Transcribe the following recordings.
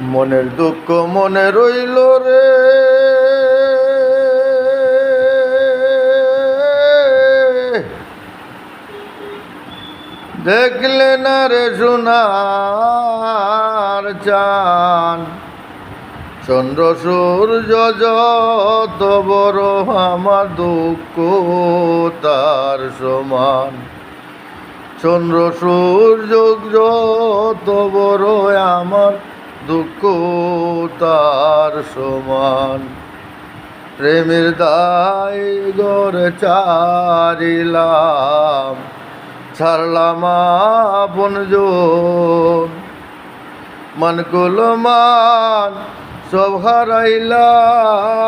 মনের দুঃখ মনে রইল রে। দেখলে না রে সোনার চান। চন্দ্র, সূর্য যত বড় আমার দুঃখ, তার সমান। চন্দ্র, সূর্য যত বড় আমার দুঃখ তার সমান। প্রেমের দায় গড়ে চারিলাম, ছাড়লাম আপন মান কুল মান সব হারাইলাম।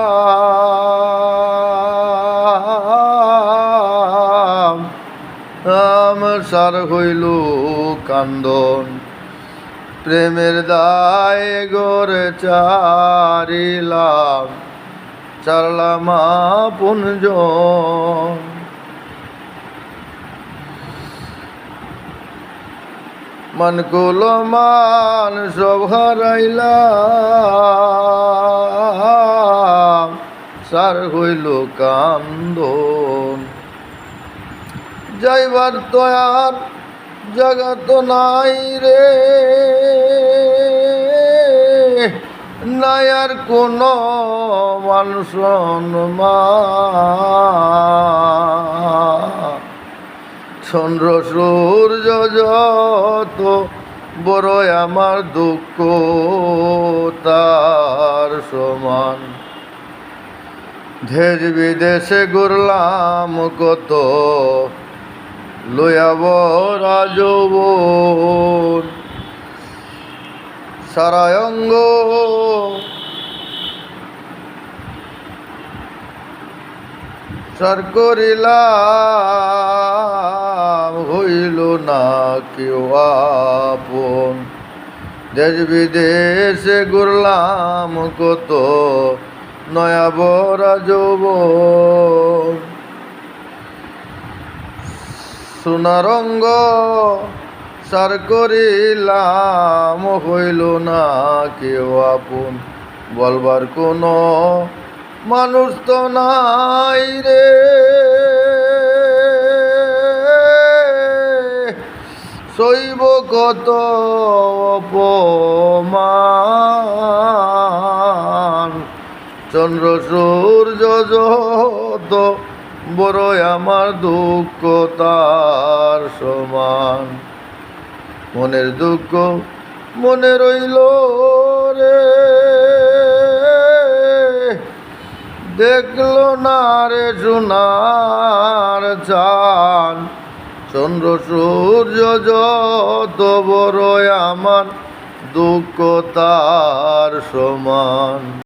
সার হইল কান্দন। প্রেমের দায় গড়ে চারিলাম, চারলাম পুনজন মন কুল মান সব হারাইলাম, সার হইল কান্দন। যাইবার তো আর জগত নাই রে। নাই আর কোন মানুষ চন্দ্র, সূর্য যত বড় আমার দুঃখ, তার সমান। দেশ বিদেশে ঘুরলাম কত লয়াব রাজব সারায়ঙ্গ। সার করিলাম, হইল না কেউ আপন। দেশ বিদেশে ঘুরলাম, কত নয়া বরা যৌবন সোনারঙ্গ, সার করিলাম, হইল না কেউ আপন। বলবার কোনো মানুষ তো নাই রে। শৈব কত অপমান? চন্দ্র সূর্য যত বড় আমার দুঃখ তার সমান। মনের দুঃখ মনে রইল রে। দেখল না রে সোনার চান। চন্দ্র সূর্য যত বড় আমার দুঃখ তার সমান।